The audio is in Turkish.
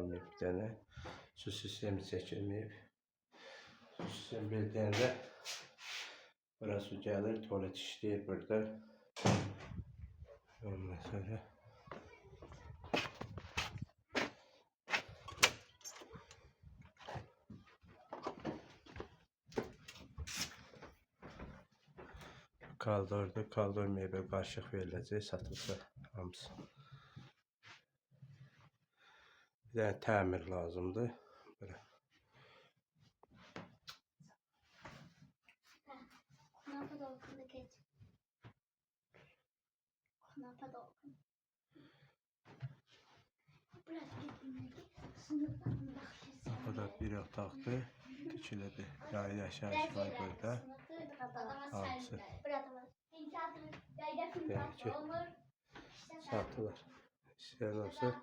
olmayıb bir dənə. Su sistemi çəkilməyib. Su sistemi bildiyəndə bura su gəlir, tuvalet işləyir burada. Ondan sonra kaldırdı. Kaldırmaya bir qarışıq veriləcək, satılsa hamısı. Knapa dolkun. Biraz gitmeye Sınıflarına bakışırsın. Burada bir otaqdır. Tikilidir. Yani yaşayış var burada. Hamısı. Demek ki, Satılır. İsteyen olsa